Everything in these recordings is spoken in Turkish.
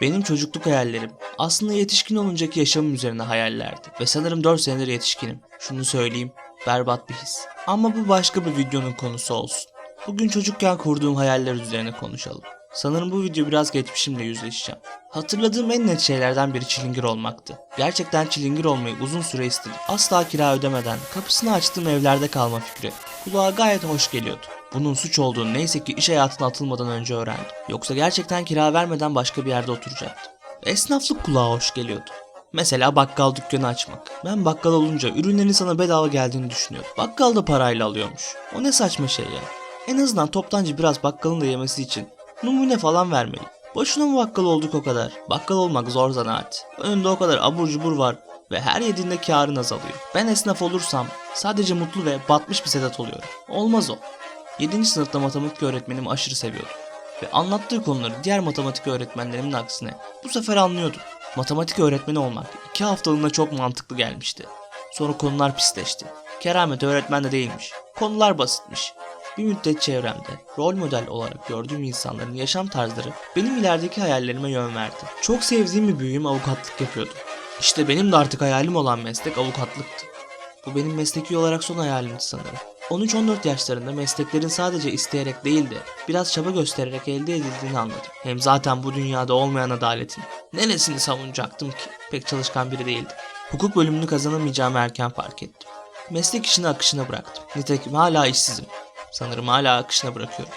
Benim çocukluk hayallerim aslında yetişkin oluncaki yaşamım üzerine hayallerdi. Ve sanırım 4 senedir yetişkinim. Şunu söyleyeyim, berbat bir his. Ama bu başka bir videonun konusu olsun. Bugün çocukken kurduğum hayaller üzerine konuşalım. Sanırım bu video biraz geçmişimle yüzleşeceğim. Hatırladığım en net şeylerden biri çilingir olmaktı. Gerçekten çilingir olmayı uzun süre istedim. Asla kira ödemeden kapısını açtığım evlerde kalma fikri kulağa gayet hoş geliyordu. Bunun suç olduğunu neyse ki iş hayatına atılmadan önce öğrendim. Yoksa gerçekten kira vermeden başka bir yerde oturacaktım. Esnaflık kulağa hoş geliyordu. Mesela bakkal dükkanı açmak. Ben bakkal olunca ürünlerin sana bedava geldiğini düşünüyordum. Bakkal da parayla alıyormuş. O ne saçma şey ya. En azından toptancı biraz bakkalın da yemesi için numune falan vermeli. Boşuna mı bakkal olduk o kadar? Bakkal olmak zor zanaat. Önünde o kadar abur cubur var ve her yediğinde karın azalıyor. Ben esnaf olursam sadece mutlu ve batmış bir Sedat oluyorum. Olmaz o. 7. sınıfta matematik öğretmenim aşırı seviyordum. Ve anlattığı konuları diğer matematik öğretmenlerimin aksine bu sefer anlıyordum. Matematik öğretmeni olmak 2 haftalığına çok mantıklı gelmişti. Sonra konular pisleşti. Keramet öğretmen de değilmiş. Konular basitmiş. Bir müddet çevremde rol model olarak gördüğüm insanların yaşam tarzları benim ilerideki hayallerime yön verdi. Çok sevdiğim bir büyüğüm avukatlık yapıyordu. İşte benim de artık hayalim olan meslek avukatlıktı. Bu benim mesleki olarak son hayalimdi sanırım. 13-14 yaşlarında mesleklerin sadece isteyerek değil de biraz çaba göstererek elde edildiğini anladım. Hem zaten bu dünyada olmayan adaletin neresini savunacaktım ki? Pek çalışkan biri değildim. Hukuk bölümünü kazanamayacağımı erken fark ettim. Meslek işini akışına bıraktım. Nitekim hala işsizim. Sanırım hala akışına bırakıyorum.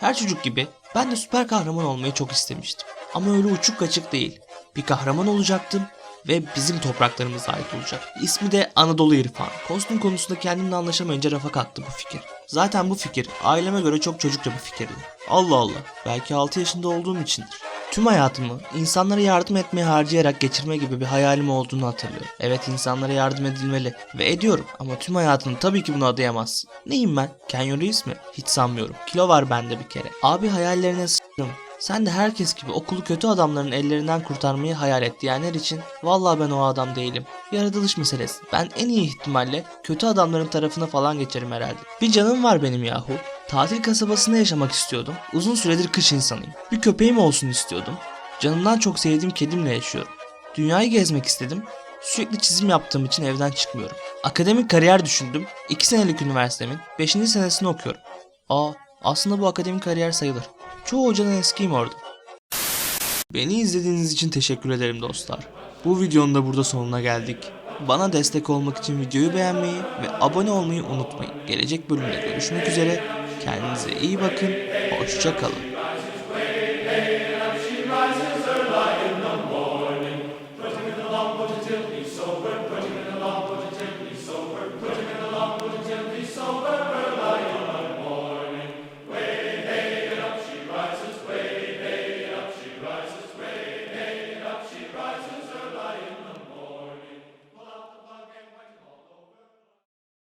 Her çocuk gibi ben de süper kahraman olmayı çok istemiştim. Ama öyle uçuk kaçık değil. Bir kahraman olacaktım ve bizim topraklarımıza ait olacak. İsmi de Anadolu İrfan. Kostüm konusunda kendimle anlaşamayınca rafa kalktı bu fikir. Zaten bu fikir aileme göre çok çocukça bir fikirdi. Allah Allah, belki 6 yaşında olduğum içindir. Tüm hayatımı insanlara yardım etmeye harcayarak geçirme gibi bir hayalim olduğunu hatırlıyorum. Evet insanlara yardım edilmeli ve ediyorum ama tüm hayatını tabii ki buna adayamazsın. Neyim ben? Canyon Reis mi? Hiç sanmıyorum. Kilo var bende bir kere. Abi hayallerine. Sen de herkes gibi okulu kötü adamların ellerinden kurtarmayı hayal et diyenler için vallahi ben o adam değilim. Yaratılış meselesi. Ben en iyi ihtimalle kötü adamların tarafına falan geçerim herhalde. Bir canım var benim yahu. Tatil kasabasında yaşamak istiyordum. Uzun süredir kış insanıyım. Bir köpeğim olsun istiyordum. Canımdan çok sevdiğim kedimle yaşıyorum. Dünyayı gezmek istedim. Sürekli çizim yaptığım için evden çıkmıyorum. Akademik kariyer düşündüm. 2 senelik üniversitemin 5. senesini okuyorum. Aa aslında bu akademik kariyer sayılır. Çoğu hocadan eskiyim orada. Beni izlediğiniz için teşekkür ederim dostlar. Bu videonun da burada sonuna geldik. Bana destek olmak için videoyu beğenmeyi ve abone olmayı unutmayın. Gelecek bölümde görüşmek üzere. Kendinize iyi bakın. Hoşça kalın. She rises early in the morning, putting the lump to till he's so good.